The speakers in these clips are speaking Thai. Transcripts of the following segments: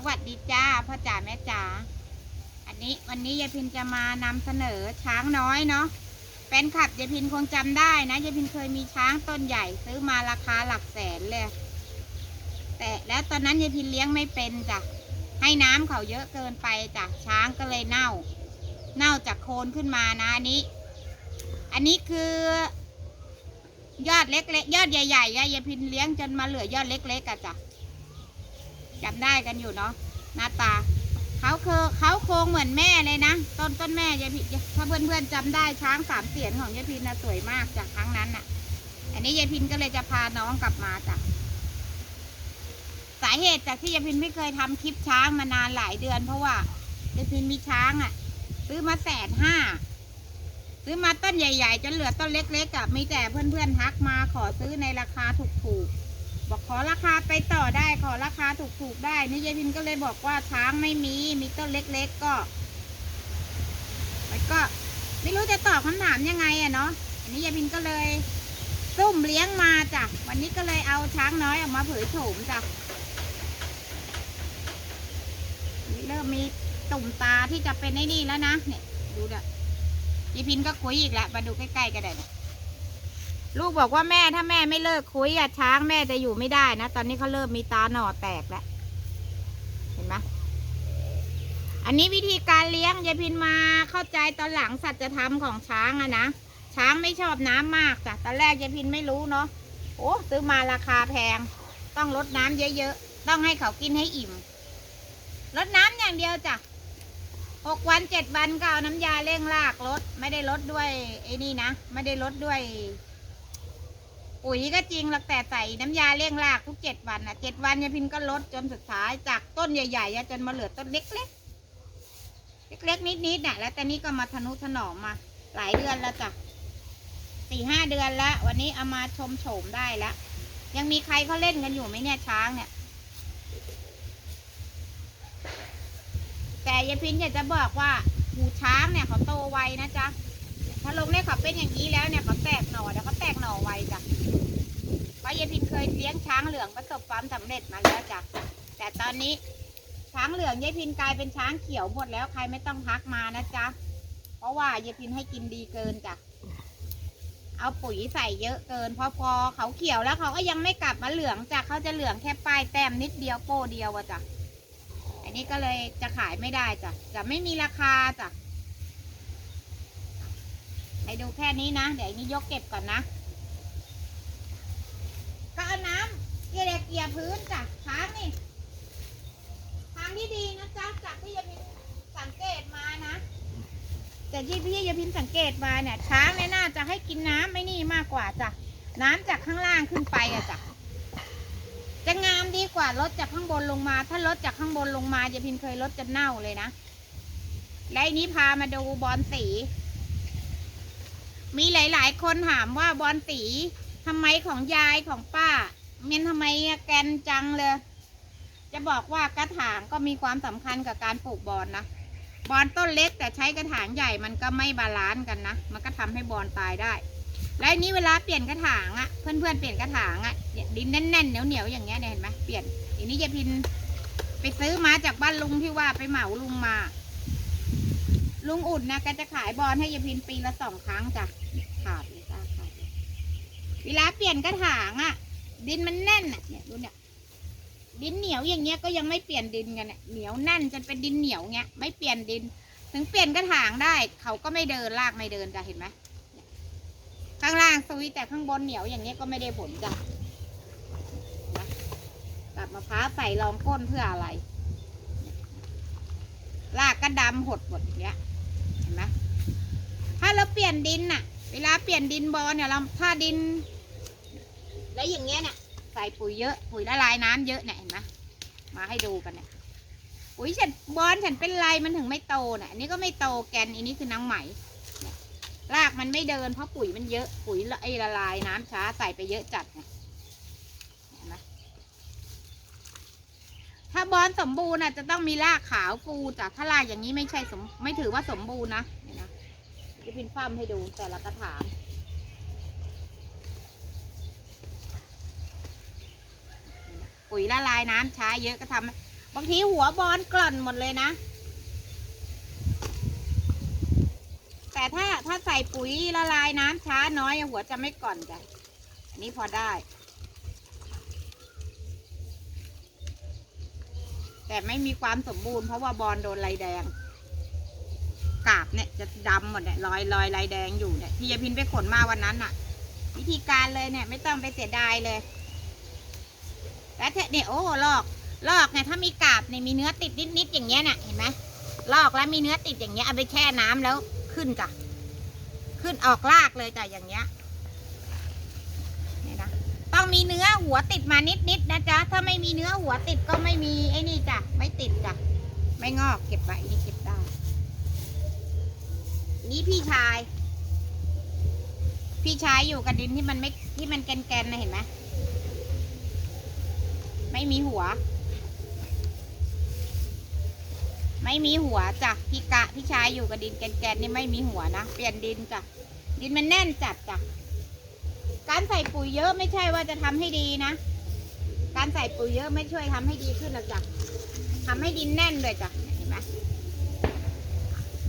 สวัสดีจ้าพ่อจ๋าแม่จ๋าอันนี้วันนี้ยายพินจะมานำเสนอช้างน้อยเนาะแฟนคลับยายพินคงจำได้นะยายพินเคยมีช้างต้นใหญ่ซื้อมาราคาหลักแสนเลยแต่แล้วตอนนั้นยายพินเลี้ยงไม่เป็นจ้ะให้น้ำเขาเยอะเกินไปจ้ะช้างก็เลยเน่า เน่าจากโคนขึ้นมานะอันนี้ อันนี้คือยอดเล็กๆยอดใหญ่ๆยายพินเลี้ยงจนมาเหลือยอดเล็กๆอะจ้ะ จำได้กันอยู่เนาะหน้าตาเขาคือเขาโครงเหมือนแม่เลยนะ ต้นต้นแม่ยายพินถ้าเพื่อนๆจำได้ช้างสามเสียนของยายพินนะสวยมากจากครั้งนั้นน่ะ อันนี้ยายพินก็เลยจะพาน้องกลับมาจ้ะสาเหตุจากที่ยายพินไม่เคยทำคลิปช้างมานานหลายเดือน เพราะว่ายายพินมีช้างอะ ซื้อมาแสนห้าซื้อมาต้นใหญ่ ๆจนเหลือต้นเล็กๆอะมีแต่เพื่อนๆทักมาขอซื้อในราคาถูกๆ บอกขอราคาไปต่อได้ขอราคาถูกๆได้ นี่ยายพินก็เลยบอกว่าช้างไม่มีมีต้นเล็ก ๆ ก็มันก็ ไม่รู้จะตอบคำถามยังไงอะเนาะอันนี้ยายพินก็เลยซุ่มเลี้ยงมาจ้ะวันนี้ก็เลยเอาช้างน้อยออกมาเผยโฉมจ้ะนี่เริ่มมีตุ่มตาที่จะเป็นไอ้นี่แล้วนะเนี่ยดูเด้อยายพินก็คุยอีกแล้วมาดูใกล้ๆกันได้เนี่ย ลูกบอกว่าแม่ถ้าแม่ไม่เลิกคุยอะช้างแม่จะอยู่ไม่ได้นะ ตอนนี้เขาเริ่มมีตาหน่อแตกแล้ว เห็นไหมอันนี้วิธีการเลี้ยงยายพินมาเข้าใจตอนหลังสัจธรรมของช้างอะนะ ช้างไม่ชอบน้ำมากจ้ะตอนแรกยายพินไม่รู้เนาะโอ้ซื้อมาราคาแพง ต้องลดน้ำเยอะๆ ต้องให้เขากินให้อิ่มลดน้ำอย่างเดียวจ้ะหกวันเจ็ดวันก็เอาน้ำยาเร่งรากลดไม่ได้ลดด้วยไอ้นี่นะ ไม่ได้ลดด้วย ปุ๋ยก็จริงหรอกแต่ใส่น้ำยาเลี้ยงรากทุกเจ็ดวันอะเจ็ดวันยายพินก็ลดจนสุดท้ายจากต้นใหญ่ๆจนมาเหลือต้นเล็กๆเล็กๆนิดๆน่ะ แล้วแต่นี้ก็มาทนุถนอมมา หลายเดือนแล้วจ้ะสี่ห้าเดือนแล้ววันนี้เอามาชมโฉมได้แล้วยังมีใครเขาเล่นกันอยู่ไหมเนี่ยช้างเนี่ย แต่ยายพินอยากจะบอกว่าหูช้างเนี่ยเขาโตไวนะจ๊ะ ถ้าลงเนี่ยเขาเป็นอย่างนี้แล้วเนี่ยเขาแตกหน่อเดี๋ยวเขาแตกหน่อไวจ้ะเพราะยพินเคยเลี้ยงช้างเหลืองประสบความสำเร็จมาแล้วจ้ะแต่ตอนนี้ช้างเหลืองยายพินกลายเป็นช้างเขียวหมดแล้วใครไม่ต้องทักมานะจ๊ะเพราะว่ายายพินให้กินดีเกินจ้ะเอาปุ๋ยใส่เยอะเกินพอพอเขาเขียวแล้วเขาก็ยังไม่กลับมาเหลืองจ้ะเขาจะเหลืองแค่ปลายแต้มนิดเดียวโป้เดียวอะจ้ะอันนี้ก็เลยจะขายไม่ได้จ้ะจะไม่มีราคาจ้ะ ให้ดูแค่นี้นะ เดี๋ยวนี้ยกเก็บก่อนนะ ก็เอาน้ำเกลี่ยเกลี่ยพื้นจ้ะช้างนี่ทางที่ดีนะจ๊ะจากที่ยาพินสังเกตมานะ แต่ที่พี่ยาพินสังเกตมาเนี่ย ช้างเนี่ยน่าจะให้กินน้ำไม่นี่มากกว่าจ้ะน้ำจากข้างล่างขึ้นไปอะจ้ะจะงามดีกว่ารถจากข้างบนลงมา ถ้ารถจากข้างบนลงมายาพินเคยรถจะเน่าเลยนะและอันนี้พามาดูบอลสี มีหลาย ๆ คนถามว่าบอลสีทำไมของยายของป้าเมนทำไมแกนจังเลย จะบอกว่ากระถางก็มีความสำคัญกับการปลูกบอลนะบอลต้นเล็กแต่ใช้กระถางใหญ่มันก็ไม่บาลานซ์กันนะ มันก็ทำให้บอลตายได้ และอันนี้เวลาเปลี่ยนกระถางอะ่ะ เพื่อนๆเปลี่ยนกระถางอะ่ะดินแน่นๆเหนียวๆอย่างเงี้ยเนี่ยเห็นไหมเปลี่ยนอันนี้ยายพินไปซื้อมาจากบ้านลุงที่ว่าไปเหมาลุงมา ลุงอุ่นนะก็จะขายบอลให้ยายพินปีละสองครั้งจ้ะขาดเลยจ้าขาดเวลาเปลี่ยนกระถางอะ่ะ ดินมันแน่นอะเนี่ยดูเนี่ยดินเหนียวอย่างเงี้ยก็ยังไม่เปลี่ยนดินกันเนี่ยเหนียวแน่นจนเป็นดินเหนียวเงี้ยไม่เปลี่ยนดิน ถึงเปลี่ยนกระถางได้ เขาก็ไม่เดินลากไม่เดินจ้ะเห็นไหมข้างล่างสวิแต่ข้างบนเหนียวอย่างเงี้ยก็ไม่ได้ผลจ้ะนะตัดมะพร้าวใส่รองก้นเพื่ออะไรรากก็ดำหดหมดอย่างเงี้ย ห็นไหมถ้าเราเปลี่ยนดินน่ะ เวลาเปลี่ยนดินบอลเนี่ยเราถ้าดิน แล้วอย่างเงี้ยเนี่ยใส่ปุ๋ยเยอะ ปุ๋ยละลายน้ำเยอะเนี่ยเห็นไหมมาให้ดูกันเนี่ยปุ๋ยฉันบอลฉันเป็นไรมันถึงไม่โตเนี่ยอันนี้ก็ไม่โตแกนอันนี้คือน้ำไหม่รากมันไม่เดินเพราะปุ๋ยมันเยอะปุ๋ยละไอละลายน้ำช้าใส่ไปเยอะจัดไงเห็นไหม ถ้าบอลสมบูรณ์น่ะจะต้องมีรากขาวฟูจ้ะถ้ารากอย่างนี้ไม่ใช่สมไม่ถือว่าสมบูรณ์นะนี่นะจะพินฟ้ามให้ดูแต่ละกระถางปุ๋ยละลายน้ำช้าเยอะก็ทำบางทีหัวบอลกล่อนหมดเลยนะ แต่ถ้าถ้าใส่ปุ๋ยละลายน้ำช้าน้อยหัวจะไม่กล่อนจ้ะอันนี้พอได้ แต่ไม่มีความสมบูรณ์เพราะว่าบอลโดนลายแดง กาบเนี่ยจะดำหมดเนี่ยรอยรอยลายแดงอยู่เนี่ยที่ยายพินไปขนมาวันนั้นน่ะวิธีการเลยเนี่ย ไม่ต้องไปเสียดายเลย แล้วเนี่ยโอ้ลอก ลอกเนี่ยถ้ามีกาบเนี่ยมีเนื้อติดนิดๆอย่างเงี้ยน่ะเห็นไหมลอกแล้วมีเนื้อติดอย่างเงี้ยเอาไปแช่น้ำแล้วขึ้นจ้ะขึ้นออกลากเลยจ้ะอย่างเงี้ย ต้องมีเนื้อหัวติดมานิดๆนะจ๊ะ ถ้าไม่มีเนื้อหัวติดก็ไม่มีไอ้นี่จ้ะ ไม่ติดจ้ะ ไม่งอกเก็บไว้นนี่เก็บได้ นี่พี่ชาย พี่ชายอยู่กับดินที่มันไม่ที่มันแกนๆนะเห็นไหมไม่มีหัว ไม่มีหัวจ้ะ พี่กะพี่ชายอยู่กับดินแกนๆนี่ไม่มีหัวนะ เปลี่ยนดินจ้ะ ดินมันแน่นจัดจ้ะ การใส่ปุ๋ยเยอะไม่ใช่ว่าจะทำให้ดีนะ การใส่ปุ๋ยเยอะไม่ช่วยทำให้ดีขึ้นหรอกจ้ะทำให้ดินแน่นเลยจ้ะเห็นไหม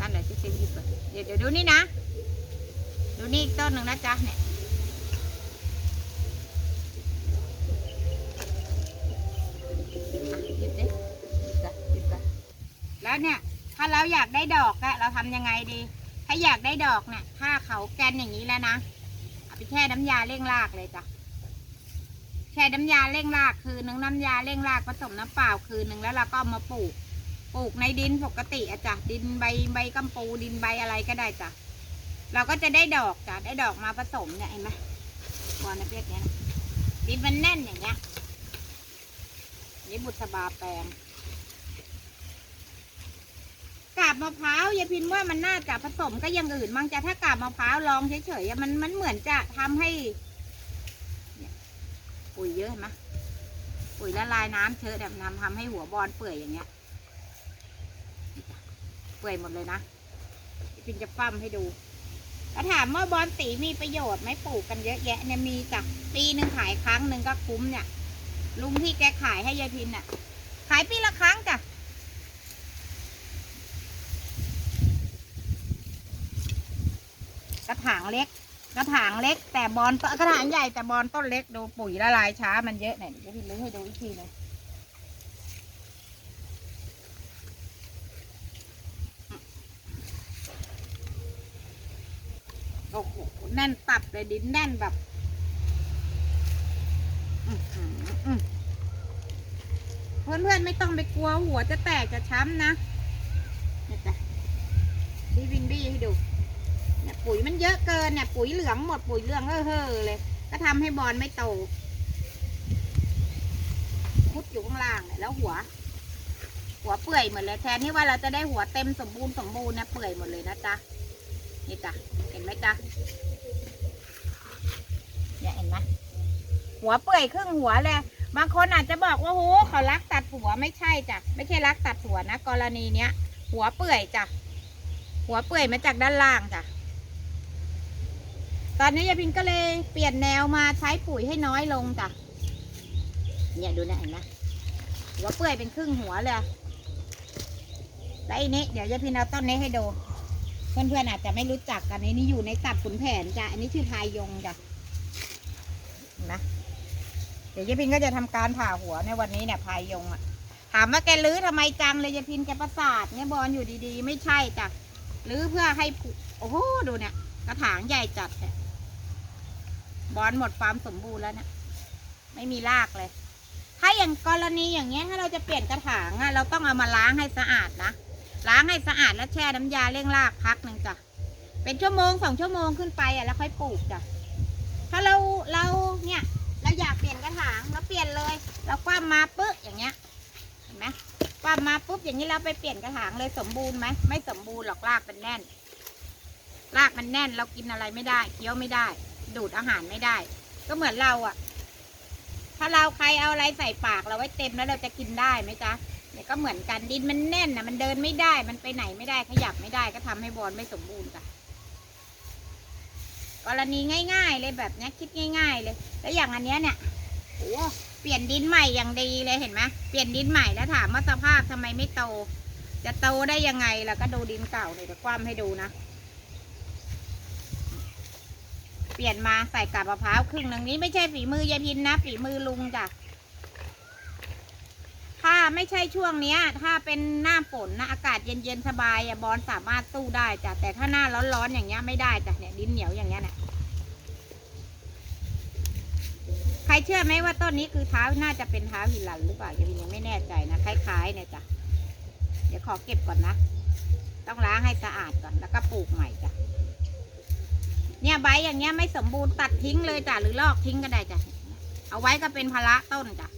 นั่นแหละที่เซฟที่สุดเดี๋ยวเดี๋ยวดูนี่นะ ดูนี่อีกต้นหนึ่งนะจ๊ะเนี่ยยิบดิยิบจ้ะแล้วเนี่ย ถ้าเราอยากได้ดอกอะเราทำยังไงดี ถ้าอยากได้ดอกเนี่ยถ้าเขาแกนอย่างนี้แล้วนะ ไปแช่น้ำยาเร่งรากเลยจ้ะแช่น้ำยาเร่งรากคืนหนึ่งน้ำยาเร่งรากผสมน้ำเปล่าคืนหนึ่งแล้วเราก็เอามาปลูก ปลูกในดินปกติอะจ้ะดินใบใบกัมปูดินใบอะไรก็ได้จ้ะเราก็จะได้ดอกจ้ะได้ดอกมาผสมเนี่ยเห็นไหมบอลประเภทเนี้ยดินมันแน่นอย่างเงี้ยนี่บุษบาแปลงกาบมะพร้าวยายพินว่ามันน่าจะผสมก็ยังอื่นมั้งจะถ้ากาบมะพร้าวลองเฉยๆอะมันมันเหมือนจะทำให้เนี่ยปุ๋ยเยอะเห็นไหมปุ๋ยละลายน้ำเชอะแบบนำทำให้หัวบอลเปื่อยอย่างเงี้ย เปื่อยหมดเลยนะยายพินจะปั้มให้ดูแล้วถามว่าบอลสีมีประโยชน์ไหมปลูกกันเยอะแยะเนี่ยมีจ้ะปีหนึ่งขายครั้งหนึ่งก็คุ้มเนี่ย ลุงที่แกขายให้ยายพินน่ะขายปีละครั้งจ้ะกระ ถางเล็ก กระถางเล็ก แต่บอลกระถางใหญ่แต่บอลต้นเล็กดูปุ๋ยละลายช้ามันเยอะไหนเดี๋ยวพินลื้อให้ดูอีกทีหนึงโอ้โหแน่นตับเลยดินแน่นแบบอื้อหืออื้อเพื่อนๆไม่ต้องไปกลัวหัวจะแตกจะช้ำนะเนี่ยจ้ะพี่วินบี้ให้ดู ปุ๋ยมันเยอะเกินเนี่ยปุ๋ยเหลืองหมดปุ๋ยเหลืองเฮ่อเลย ก็ทำให้บอลไม่โตพุดอยู่ข้างล่างแล้วหัว หัวเปื่อยหมดเลยแทนที่ว่าเราจะได้หัวเต็มสมบูรณ์สมบูรณ์เนี่ยเปื่อยหมดเลยนะจ๊ะนี่จ้ะเห็นไหมจ๊ะเนี่ยเห็นไหมหัวเปื่อยครึ่งหัวเลยบางคนอาจจะบอกว่าโหเขารักตัดหัวไม่ใช่จ้ะไม่ใช่รักตัดหัวนะกรณีเนี้ยหัวเปื่อยจ้ะหัวเปื่อยมาจากด้านล่างจ้ะ ตอนนี้ยายพินก็เลยเปลี่ยนแนวมาใช้ปุ๋ยให้น้อยลงจ้ะ เนี่ยดูนะเห็นไหมหัวเปื่อยเป็นครึ่งหัวเลย แล้วอ้นี้เดี๋ยวยายพินเอาต้นนี้ให้ดู เพื่อนๆอาจจะไม่รู้จักกันอันนี้อยู่ในตัดขุนแผนจ้ะ อันนี้ชื่อพายยงจ้ะนไหมเดี๋ยวยายพินก็จะทำการผ่าหัวในวันนี้เนี่ยพายยงอะถามว่าแกลื้อทำไมจังเลยยายพินแกประสาทเนี่ยบอลอยู่ดีๆ ไม่ใช่จ้ะ ลื้อเพื่อให้ โอ้โห ดูเนี่ย กระถางใหญ่จัดเนี่ย บอลหมดความสมบูรณ์แล้วเนี่ยไม่มีรากเลย ถ้าอย่างกรณีอย่างเงี้ยถ้าเราจะเปลี่ยนกระถางอะเราต้องเอามาล้างให้สะอาดนะล้างให้สะอาดแล้วแช่น้ำยาเร่งรากพักหนึ่งจ้ะเป็นชั่วโมงสองชั่วโมงขึ้นไปอะแล้วค่อยปลูกจ้ะถ้าเราเราเนี่ยเราอยากเปลี่ยนกระถางเราเปลี่ยนเลย เราคว้ามาปึ๊บอย่างเงี้ยเห็นไหมคว้ามาปุ๊บอย่างนี้เราไปเปลี่ยนกระถางเลยสมบูรณ์ไหมไม่สมบูรณ์หรอกรากมันแน่น รากมันแน่นเรากินอะไรไม่ได้เคี้ยวไม่ได้ ดูดอาหารไม่ได้ ก็เหมือนเราอะถ้าเราใครเอาอะไรใส่ปากเราไว้เต็มแล้วเราจะกินได้ไหมจ๊ะเนี่ยก็เหมือนกันดินมันแน่นนะมันเดินไม่ได้ มันไปไหนไม่ได้ขยับไม่ได้ก็ทำให้บอลไม่สมบูรณ์จ้ะกรณีง่าย ๆ เลยแบบนี้คิดง่าย ๆ เลย แล้วอย่างอันเนี้ยเนี่ยโอ้เปลี่ยนดินใหม่อย่างดีเลยเห็นไหมเปลี่ยนดินใหม่แล้วถามว่าสภาพทำไมไม่โต จะโตได้ยังไงล่ะก็ดูดินเก่าเลยเดี๋ยวคว่ำให้ดูนะ เปลี่ยนมาใส่กาบมะพร้าวครึ่งหนึ่งนี้ไม่ใช่ฝีมือยายพินนะฝีมือลุงจ้ะถ้าไม่ใช่ช่วงเนี้ย ถ้าเป็นหน้าฝนนะอากาศเย็นๆสบายอะบอลสามารถสู้ได้จ้ะแต่ถ้าหน้าร้อนๆอย่างเงี้ยไม่ได้จ้ะเนี่ยดินเหนียวอย่างเงี้ยเนี่ยใครเชื่อไหมว่าต้นนี้คือเท้าน่าจะเป็นเท้าหินหลันหรือเปล่ายังยังไม่แน่ใจนะคล้ายๆเนี่ยจ้ะเดี๋ยวขอเก็บก่อนนะ ต้องล้างให้สะอาดก่อนแล้วก็ปลูกใหม่จ้ะ เนี่ยใบอย่างเงี้ยไม่สมบูรณ์ตัดทิ้งเลยจ้ะหรือลอกทิ้งก็ได้จ้ะเอาไว้ก็เป็นภาระต้นจ้ะ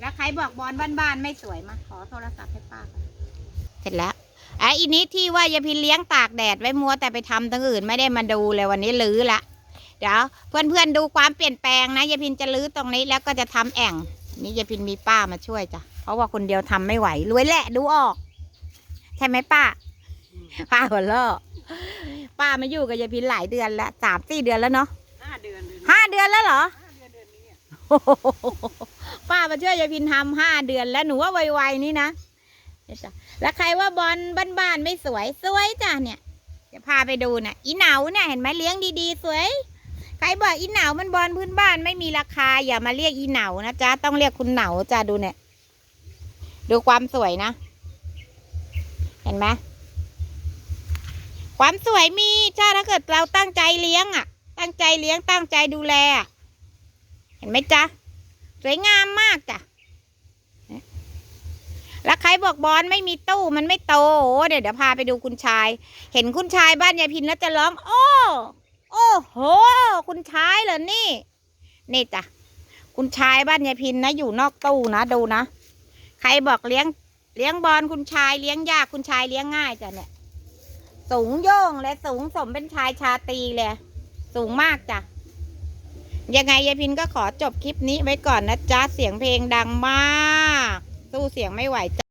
แล้วใครบอกบอลบ้านๆไม่สวยมาขอโทรศัพท์ให้ป้าก่อนเสร็จแล้วไอ้อีนี้ที่ว่ายาพินเลี้ยงตากแดดไว้มัวแต่ไปทำตั้งอื่นไม่ได้มาดูเลยวันนี้ลื้อละเดี๋ยวเพื่อนๆดูความเปลี่ยนแปลงนะยาพินจะลื้อตรงนี้แล้วก็จะทำแอ่งนี่ยาพินมีป้ามาช่วยจ้ะเพราะว่าคนเดียวทำไม่ไหวรวยแหละดูออก ใช่ไหมป้า ป้าหัวเราะป้ามาอยู่กับยายพินหลายเดือนแล้วสามสี่เดือนแล้วเนาะห้าเดือนเดือนห้าเดือนแล้วเหรอ ห้าเดือนเดือนนี้อะโอ้โหป้ามาช่วยยายพินทำห้าเดือนแล้วหนูว่าไวๆนี่นะเดี๋ยวจ้ะแล้วใครว่าบอลบ้านๆไม่สวยสวยจ้ะเนี่ยเดี๋ยวพาไปดูน่ะ อีเหนาเนี่ยเห็นไหมเลี้ยงดีๆ สวย ใครบอกอีเหนามันบอลพื้นบ้านไม่มีราคาอย่ามาเรียกอีเหนานะจ๊ะต้องเรียกคุณเหนาจ้ะดูเนี่ย ดูความสวยนะ เห็นไหมความสวยมีจ้าถ้าเกิดเราตั้งใจเลี้ยงอะ ตั้งใจเลี้ยงตั้งใจดูแลอะเห็นไหมจ๊ะสวยงามมากจ้ะแล้วใครบอกบอลไม่มีตู้มันไม่โตโอ้เดี๋ยวเดี๋ยวพาไปดูคุณชาย เห็นคุณชายบ้านยายพินแล้วจะร้อง โอ้ โอ้โห คุณชายเหรอนี่ นี่จ้ะคุณชายบ้านยายพินนะอยู่นอกตู้นะดูนะ ใครบอกเลี้ยง เลี้ยงบอลคุณชายเลี้ยงยากคุณชายเลี้ยงง่ายจ้ะเนี่ย สูงโย่งและสูงสมเป็นชายชาตรีเลยสูงมากจ้ะยังไงยายพินก็ขอจบคลิปนี้ไว้ก่อนนะจ๊ะเสียงเพลงดังมาก สู้เสียงไม่ไหวจ้ะ